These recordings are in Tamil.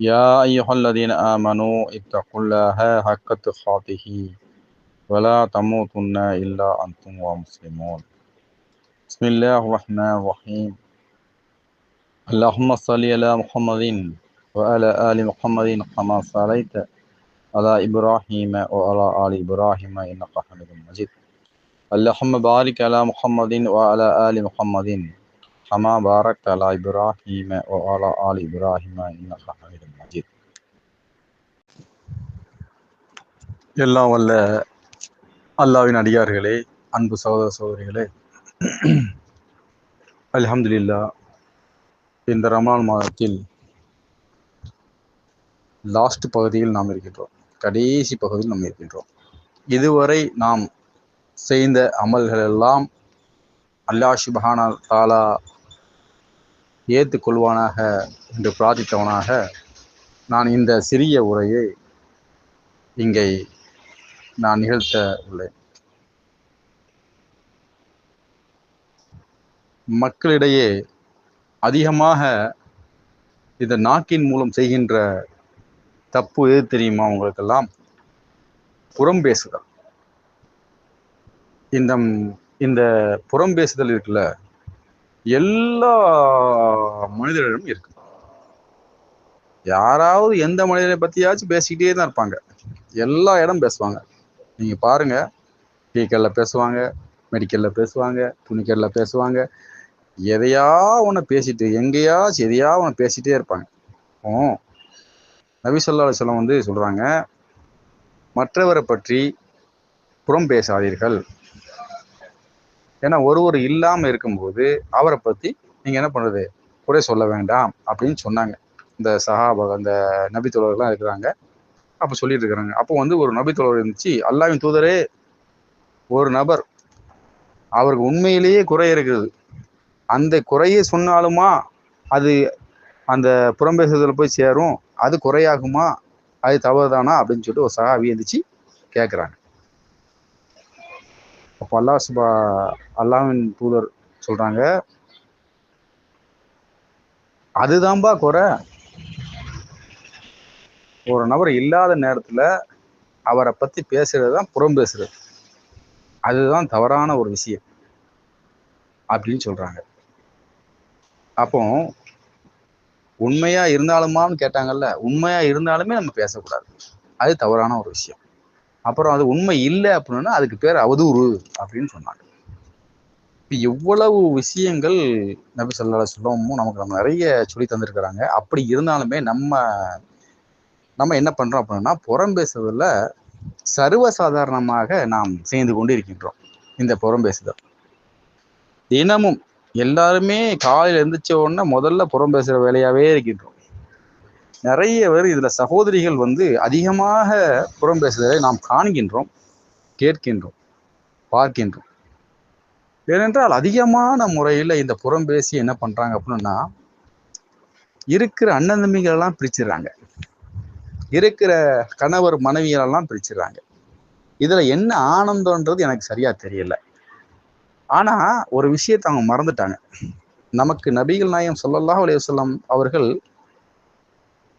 يا أيها الذين آمنوا اتقوا الله حق تقاته ولا تموتن إلا أنتم ومسلمون. بسم الله الرحمن الرحيم. اللهم صل على محمد وعلى آل محمد كما صليت على إبراهيم وعلى آل إبراهيم إنك حميد مجيد. اللهم بارك على محمد وعلى آل محمد. கமா பாரக் அலா இப்ராஹிம ஓ அலா ஆல் இப்ராஹிம இன்னஹமிது மஜித் எல்லாம் வல்ல அல்லாவின் அடியார்களே அன்பு சகோதர சகோதரிகளே. அலமதுல்லா இந்த ரமலான் மாதத்தில் லாஸ்ட் பகுதியில் நாம் இருக்கின்றோம். கடைசி பகுதியில் நாம் இருக்கின்றோம். இதுவரை நாம் செய்த அமல்கள் எல்லாம் அல்லாஹ் சுபஹானா தாலா ஏற்றுக்கொள்வானாக என்று பிரார்த்தித்தவனாக நான் இந்த சிறிய உரையை இங்கே நான் நிகழ்த்த உள்ளேன். மக்களிடையே அதிகமாக இந்த நாக்கின் மூலம் செய்கின்ற தப்பு எது தெரியுமா உங்களுக்கெல்லாம்? புறம் பேசுதல். இந்த இந்த புறம் பேசுதல் இருக்குல்ல? எல்லா மனிதர்களிடம் இருக்கு. யாராவது எந்த மனிதரை பத்தியாச்சும் பேசிக்கிட்டே தான் இருப்பாங்க. எல்லா இடம் பேசுவாங்க. நீங்க பாருங்க டீக்கல்ல பேசுவாங்க மெடிக்கல்ல பேசுவாங்க துணிக்கல்ல பேசுவாங்க. எதையா ஒன்று பேசிட்டு எங்கேயாச்சும் எதையா ஒன்று பேசிட்டே இருப்பாங்க. ஓ நபி சொல்லா வந்து சொல்றாங்க மற்றவரை பற்றி புறம் பேசாதீர்கள். ஏன்னா ஒருவர் இல்லாமல் இருக்கும்போது அவரை பற்றி நீங்கள் என்ன பண்ணுறது குறை சொல்ல வேண்டாம் அப்படின்னு சொன்னாங்க. இந்த சஹாபக அந்த நபி தோழர்கள்லாம் இருக்கிறாங்க. அப்போ சொல்லிட்டு இருக்கிறாங்க. அப்போ வந்து ஒரு நபி தோழர் இருந்துச்சு அல்லாவின் தூதரே ஒரு நபர் அவருக்கு உண்மையிலேயே குறை இருக்குது. அந்த குறையை சொன்னாலுமா அது அந்த புறம்பேசுதல் போய் சேரும்? அது குறையாகுமா? அது தவறுதானா? அப்படின்னு சொல்லிட்டு ஒரு சகா இருந்துச்சு கேட்குறாங்க அப்போ அல்லாஹ் சுபா அல்லாவின் தூதர் சொல்றாங்க அதுதான்பா குறை. ஒரு நபர் இல்லாத நேரத்துல அவரை பத்தி பேசுகிறது தான் புறம் பேசுறது. அதுதான் தவறான ஒரு விஷயம். அப்படின்னு சொல்றாங்க. அப்போ உண்மையா இருந்தாலுமான்னு கேட்டாங்கல்ல உண்மையா இருந்தாலுமே நம்ம பேசக்கூடாது. அது தவறான ஒரு விஷயம். அப்புறம் அது உண்மை இல்லை அப்படின்னா அதுக்கு பேர் அவதூறு அப்படின்னு சொன்னாங்க. இப்போ எவ்வளவு விஷயங்கள் நபி சொல்லா சொல்லவும் நமக்கு நம்ம நிறைய சொல்லி தந்திருக்கிறாங்க. அப்படி இருந்தாலுமே நம்ம நம்ம என்ன பண்றோம் அப்படின்னா புறம் பேசுறதுல சர்வசாதாரணமாக நாம் செய்து கொண்டு இருக்கின்றோம் இந்த புறம் பேசுதல். தினமும் எல்லாருமே காலையில் எழுந்திரிச்ச உடனே முதல்ல புறம் பேசுகிற வேலையாகவே இருக்கின்றோம். நிறைய பேர் இதில் சகோதரிகள் வந்து அதிகமாக புறம் பேசுதலை நாம் காண்கின்றோம் கேட்கின்றோம் பார்க்கின்றோம். ஏனென்றால் அதிகமான முறையில் இந்த புறம் பேசி என்ன பண்ணுறாங்க அப்படின்னா இருக்கிற அண்ணன் தம்பிகளெல்லாம் பிரிச்சிடுறாங்க. இருக்கிற கணவர் மனைவிகளெல்லாம் பிரிச்சிடுறாங்க. இதில் என்ன ஆனந்தம்ன்றது எனக்கு சரியாக தெரியல. ஆனால் ஒரு விஷயத்தை அவங்க மறந்துட்டாங்க. நமக்கு நபிகள் நாயம் சொல்லல்லாஹ் அலையம் அவர்கள்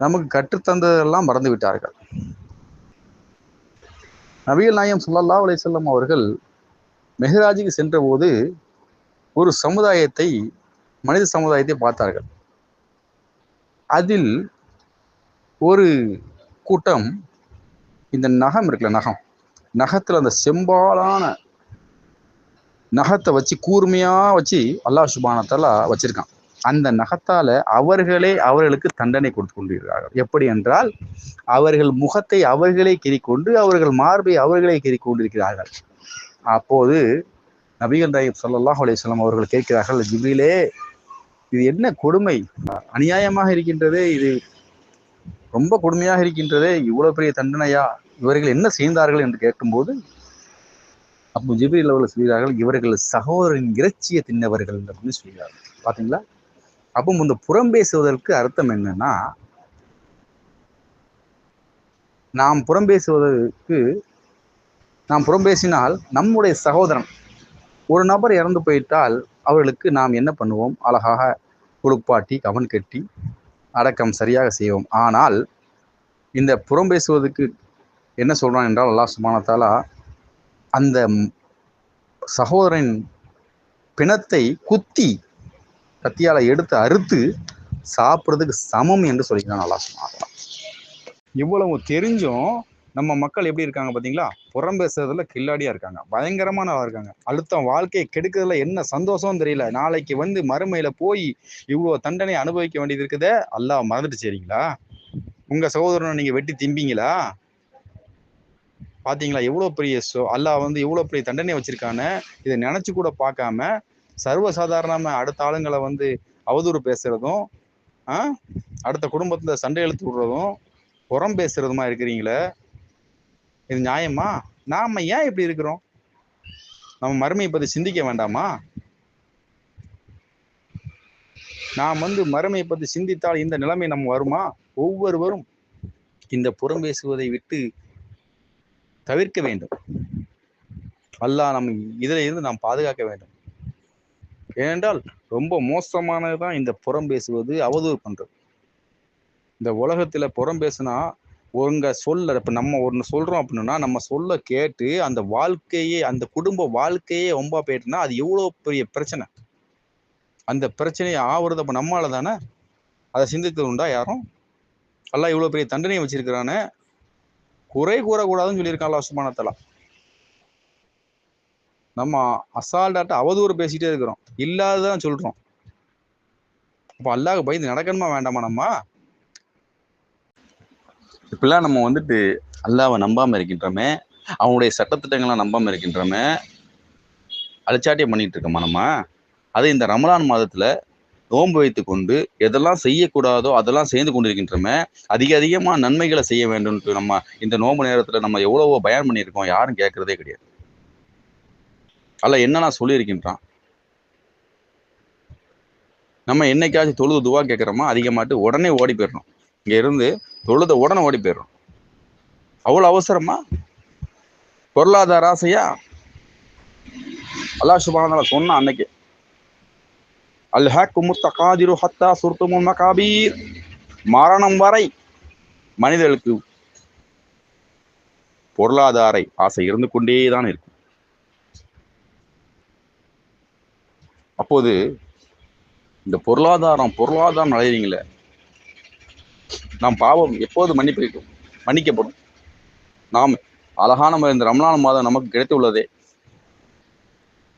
நமக்கு கற்றுத்தந்ததெல்லாம் மறந்து விட்டார்கள் நபிகள் நாயம் சுல்லா அலை செல்லம் அவர்கள் மெஹராஜுக்கு சென்றபோது ஒரு சமுதாயத்தை மனித சமுதாயத்தை பார்த்தார்கள். அதில் ஒரு கூட்டம் இந்த நகம் இருக்குல்ல நகம் நகத்துல அந்த செம்பாலான நகத்தை வச்சு கூர்மையா வச்சு அல்லாஹ் சுபானத்தெல்லாம் வச்சிருக்கான். அந்த நகத்தால அவர்களே அவர்களுக்கு தண்டனை கொடுத்து கொண்டிருக்கிறார்கள். எப்படி என்றால் அவர்கள் முகத்தை அவர்களே கிரிக்கொண்டு அவர்கள் மார்பை அவர்களே கிரிக் கொண்டிருக்கிறார்கள் அப்போது நபிகள் நாயகம் சல்லாஹ் அலையம் அவர்கள் கேட்கிறார்கள் ஜிபிலே இது என்ன கொடுமை? அநியாயமாக இருக்கின்றதே இது ரொம்ப கொடுமையாக இருக்கின்றதே இவ்வளவு பெரிய தண்டனையா? இவர்கள் என்ன செய்தார்கள்? என்று கேட்கும்போது அப்போ ஜிபிரில் அவர்கள் சொல்கிறார்கள் இவர்கள் சகோதரரின் இறைச்சியை தின்னவர்கள் அப்படின்னு சொல்கிறார்கள். பார்த்தீங்களா? அப்போ இந்த புறம் பேசுவதற்கு அர்த்தம் என்னன்னா நாம் புறம் பேசுவதற்கு நாம் புறம் பேசினால் நம்முடைய சகோதரன் ஒரு நபர் இறந்து போயிட்டால் அவர்களுக்கு நாம் என்ன பண்ணுவோம்? அழகாக குளிப்பாட்டி கவன் கட்டி அடக்கம் சரியாக செய்வோம். ஆனால் இந்த புறம் பேசுவதற்கு என்ன சொல்கிறான் என்றால் அல்லாஹ் சுமானத்தாலா அந்த சகோதரன் பிணத்தை குத்தி கத்தியால் எடுத்து அறுத்து சாப்பிட்றதுக்கு சமம் என்று சொல்லிக்கிறான் நல்லா சுமானத்தாலா இவ்வளவு தெரிஞ்சும் நம்ம மக்கள் எப்படி இருக்காங்க பார்த்தீங்களா? புறம் பேசுறதுல கில்லாடியா இருக்காங்க. பயங்கரமான இருக்காங்க. அழுத்தம் வாழ்க்கையை கெடுக்கிறதுல என்ன சந்தோஷம் தெரியல. நாளைக்கு வந்து மறுமையில போய் இவ்வளோ தண்டனை அனுபவிக்க வேண்டியது இருக்குதே. அல்லாஹ் மறந்துட்டு சரிங்களா? உங்க சகோதரனை நீங்க வெட்டி திம்பிங்களா? பார்த்தீங்களா எவ்வளோ பெரிய சோ அல்லாஹ் வந்து எவ்வளோ பெரிய தண்டனை வச்சிருக்கான்னு இதை நினச்சி கூட பார்க்காம சர்வசாதாரணமாக அடுத்த ஆளுங்களை வந்து அவதூறு பேசுகிறதும் அடுத்த குடும்பத்தில் சண்டை எழுத்து விடுறதும் புறம் பேசுகிறதுமா இருக்கிறீங்களே? இது நியாயமா? நாம் ஏன் இப்படி இருக்கிறோம்? நம்ம மறுமையை பற்றி சிந்திக்க வேண்டாமா? நாம் வந்து மறுமையை பற்றி சிந்தித்தால் இந்த நிலைமை நம்ம வருமா? ஒவ்வொருவரும் இந்த புறம் பேசுவதை விட்டு தவிர்க்க வேண்டும். அல்லாஹ் நம்ம இதில் இருந்து நாம் பாதுகாக்க வேண்டும். ஏனென்றால் ரொம்ப மோசமானதுதான் இந்த புறம் பேசுவது அவதூறு பண்றது. இந்த உலகத்துல புறம் பேசுனா உங்க சொல்ல இப்ப நம்ம ஒன்று சொல்றோம் அப்படின்னா நம்ம சொல்ல கேட்டு அந்த வாழ்க்கையே அந்த குடும்ப வாழ்க்கையே ரொம்ப போயிட்டுனா அது எவ்வளவு பெரிய பிரச்சனை? அந்த பிரச்சனையை ஆவறது அப்ப நம்மளால் தானே? அதை சிந்தித்தது உண்டா யாரும்? எல்லாம் இவ்வளோ பெரிய தண்டனையை வச்சிருக்கிறானே? குறை கூறக்கூடாதுன்னு சொல்லியிருக்கான் அல்லாஹ் நம்ம அசால்ட்டாட்ட அவதூறு பேசிட்டே இருக்கிறோம். இல்லாததான் சொல்றோம். அப்போ அல்லாஹ் பயந்து நடக்கணுமா வேண்டாமா நம்ம? இப்பெல்லாம் நம்ம வந்துட்டு அல்லாவை நம்பாம இருக்கின்றோமே அவனுடைய சட்டத்திட்டங்கள்லாம் நம்பாம இருக்கின்றோமே அழிச்சாட்டியம் பண்ணிட்டு இருக்கோமா நம்ம? அது இந்த ரமலான் மாதத்துல நோன்பு வைத்து கொண்டு எதெல்லாம் செய்யக்கூடாதோ அதெல்லாம் செய்து கொண்டிருக்கின்றமே அதிக அதிகமாக நன்மைகளை செய்ய வேண்டும்ட்டு நம்ம இந்த நோன்பு நேரத்தில் நம்ம எவ்வளவோ பயன் பண்ணியிருக்கோம் யாரும் கேட்கறதே கிடையாது. அல்ல என்ன நான் சொல்லியிருக்கின்றான்? நம்ம என்னைக்காச்சும் தொழுது துவா கேட்குறோமா அதிகமாட்டு உடனே ஓடி போயிடணும். இங்கே இருந்து தொழுத உடனே ஓடி போயிடுறோம் அவ்வளவு அவசரமா? பொருளாதார ஆசையா? அல்லா சுபானதால சொன்ன அன்னைக்கு அல்ஹாக்கு காதிரு ஹத்தா சுர்த்துமுல் மகாபீர். மரணம் வரை மனிதர்களுக்கு பொருளாதார ஆசை இருந்து கொண்டே தான் இருக்கும். அப்போது இந்த பொருளாதாரம் பொருளாதாரம் அடையிறீங்களே நாம் பாவம் எப்போது மன்னிப்பு மன்னிக்கப்படும்? நாம் அழகான இந்த ரமலான் மாதம் நமக்கு கிடைத்துள்ளதே.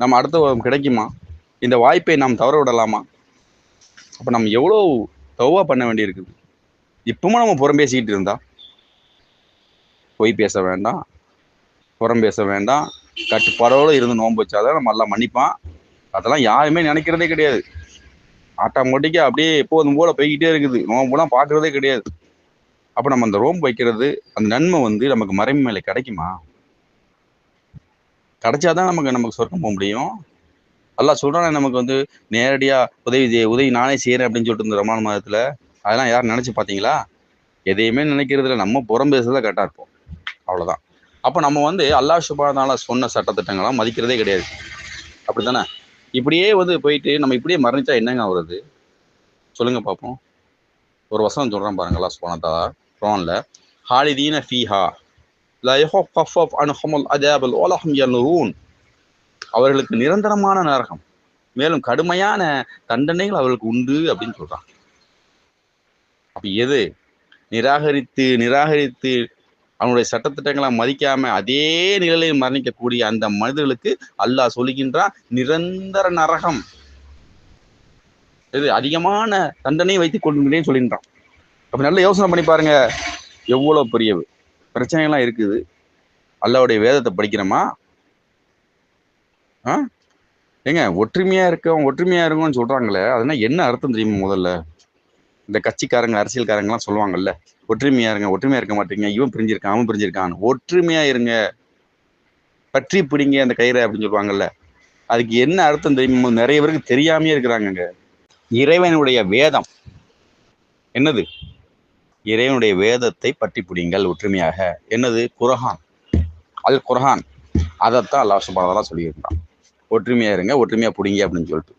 நம்ம அடுத்த வாரம் கிடைக்குமா? இந்த வாய்ப்பை நாம் தவற விடலாமா? அப்போ நம்ம எவ்வளோ தவா பண்ண வேண்டியிருக்குது? இப்பவும் நம்ம புறம் பேசிக்கிட்டு இருந்தா? பொய் பேச வேண்டாம். புறம் பேச வேண்டாம். கட்டுப்பாடோடு இருந்து நோன்பு வச்சாதான் நம்ம எல்லாம் மன்னிப்பான். அதெல்லாம் யாருமே நினைக்கிறதே கிடையாது. ஆட்டோமேட்டிக்காக அப்படியே எப்போதும் போல போய்கிட்டே இருக்குது. நோம்புலாம் பார்க்குறதே கிடையாது. அப்போ நம்ம அந்த ரோம்பு வைக்கிறது அந்த நன்மை வந்து நமக்கு மறைமை மேலே கிடைக்குமா? கிடைச்சாதான் நமக்கு நமக்கு சொர்க்கம் போக முடியும். எல்லாம் சொல்றானே நமக்கு வந்து நேரடியாக உதவி உதவி நானே செய்கிறேன் அப்படின்னு சொல்லிட்டு இருந்த ரமான மாதத்தில் அதெல்லாம் யாரும் நினச்சி பார்த்தீங்களா? எதையுமே நினைக்கிறதுல நம்ம புறம் பேசுறத கரெக்டாக இருப்போம். அவ்வளோதான் அப்போ நம்ம வந்து அல்லாஹ் சுபானால சொன்ன சட்டத்திட்டங்கள்லாம் மதிக்கிறதே கிடையாது. அப்படி தானே இப்படியே வந்து போயிட்டு நம்ம இப்படியே மரணிச்சா என்னங்க ஆகுறது சொல்லுங்க பார்ப்போம் ஒரு வசனம் சொல்கிறேன் பாருங்களா அல்லாஹ் சுபானதா குரான்ல ஹாலிதீன ஃபீஹா அவர்களுக்கு நிரந்தரமான நரகம் மேலும் கடுமையான தண்டனைகள் அவர்களுக்கு உண்டு அப்படின்னு சொல்றான் அப்ப எது? நிராகரித்து நிராகரித்து அவனுடைய சட்டத்திட்டங்களை மதிக்காம அதே நிலையில் மரணிக்கக்கூடிய அந்த மனிதர்களுக்கு அல்லாஹ் சொல்லுகின்றான் நிரந்தர நரகம். இது அதிகமான தண்டனையை வைத்துக் கொள்கிறேன்னு சொல்லின்றான் அப்ப நல்ல யோசனை பண்ணி பாருங்க எவ்வளவு பெரிய பிரச்சனைகள்லாம் இருக்குது. அல்லாவுடைய வேதத்தை படிக்கிறோமா? ஆ? ஏங்க ஒற்றுமையா இருக்கோம் ஒற்றுமையா இருக்கும்னு சொல்றாங்களே அதுனா என்ன அர்த்தம் தெரியுமா முதல்ல? இந்த கட்சிக்காரங்க அரசியல்காரங்கலாம் சொல்லுவாங்கல்ல ஒற்றுமையா இருங்க ஒற்றுமையா இருக்க மாட்டீங்க. இவன் பிரிஞ்சிருக்கான் அவன் பிரிஞ்சிருக்கான் ஒற்றுமையா இருங்க பற்றி பிடிங்க அந்த கயிறை அப்படின்னு சொல்லுவாங்கல்ல. அதுக்கு என்ன அர்த்தம் தெரியும்? நிறைய பேருக்கு தெரியாமையே இருக்கிறாங்கங்க. இறைவனுடைய வேதம். என்னது? இறைவனுடைய வேதத்தை பற்றி பிடிங்கள் ஒற்றுமையாக. என்னது? குரஹான். அல் குரஹான். அதைத்தான் அல்லாஹ் சுபானதெல்லாம் சொல்லியிருக்கான் ஒற்றுமையாக இருங்க ஒற்றுமையாக பிடிங்க அப்படின்னு சொல்லிட்டு.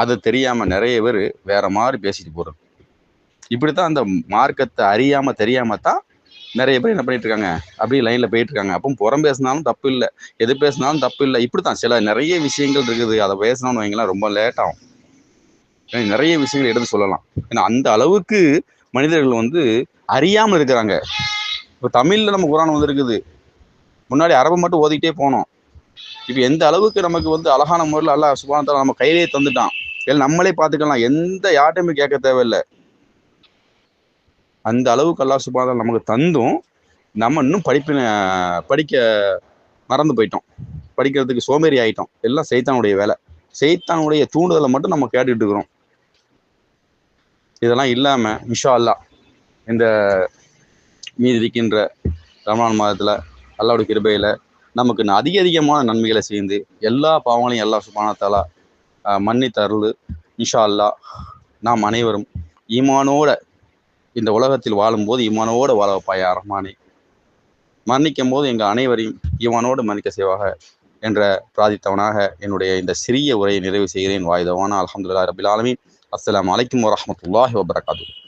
அது தெரியாமல் நிறைய பேர் வேற மாதிரி பேசிட்டு இப்படி தான் அந்த மார்க்கத்தை அறியாமல் தெரியாமல் தான் நிறைய பேர் என்ன பண்ணிட்டு இருக்காங்க? அப்படியே லைனில் போயிட்டு இருக்காங்க. அப்போ புறம் பேசினாலும் தப்பு இல்லை. எது பேசினாலும் தப்பு இல்லை. இப்படி தான் சில நிறைய விஷயங்கள் இருக்குது. அதை பேசணும்னு வைங்களேன் ரொம்ப லேட் ஆகும். நிறைய விஷயங்கள் எடுத்து சொல்லலாம். ஏன்னா அந்த அளவுக்கு மனிதர்கள் வந்து அறியாமல் இருக்கிறாங்க. இப்போ தமிழில் நம்ம குரான் வந்திருக்குது. முன்னாடி அரபு மட்டும் ஓதிக்கிட்டே போனோம். இப்போ எந்த அளவுக்கு நமக்கு வந்து அழகான முறையில் அல்லாஹ் சுபானத்தால் நம்ம கையிலேயே தந்துட்டான். இல்லை நம்மளே பார்த்துக்கலாம் எந்த யார்ட்டையுமே கேட்க தேவையில்லை. அந்த அளவுக்கு அல்லா சுபானத்தால நமக்கு தந்தும். நம்ம இன்னும் படிப்பின படிக்க மறந்து போயிட்டோம். படிக்கிறதுக்கு சோம்பேறி ஆயிட்டோம். எல்லாம் செய்தானுடைய வேலை. செய்தானுடைய தூண்டுதலை மட்டும் நம்ம கேட்டுட்டு இருக்கிறோம். இதெல்லாம் இல்லாம இன்ஷா அல்லாஹ் இந்த மீதி இருக்கின்ற ரமணான் மாதத்துல அல்லாவுடைய கிருபையில நமக்கு அதிக அதிகமான நன்மைகளை சேர்ந்து எல்லா பாவங்களையும் எல்லா சுபானத்தாலா மன்னித்து அருள் இன்ஷா அல்லாஹ் நாம் அனைவரும் ஈமானோட இந்த உலகத்தில் வாழும்போது இமானோடு வாழ வைப்பாயா ரஹ்மானே. மன்னிக்கும் போது எங்கள் அனைவரையும் ஈமானோடு மன்னிக்க செய்வாக என்ற பிரார்த்தித்தவனாக என்னுடைய இந்த சிறிய உரையை நிறைவு செய்கிறேன். வாயுதவான அலமதுல்லா ரபில் ஆலமீன். அஸ்ஸலாமு அலைக்கும் வரஹ்மத்துல்லாஹி வபரகாத்துஹு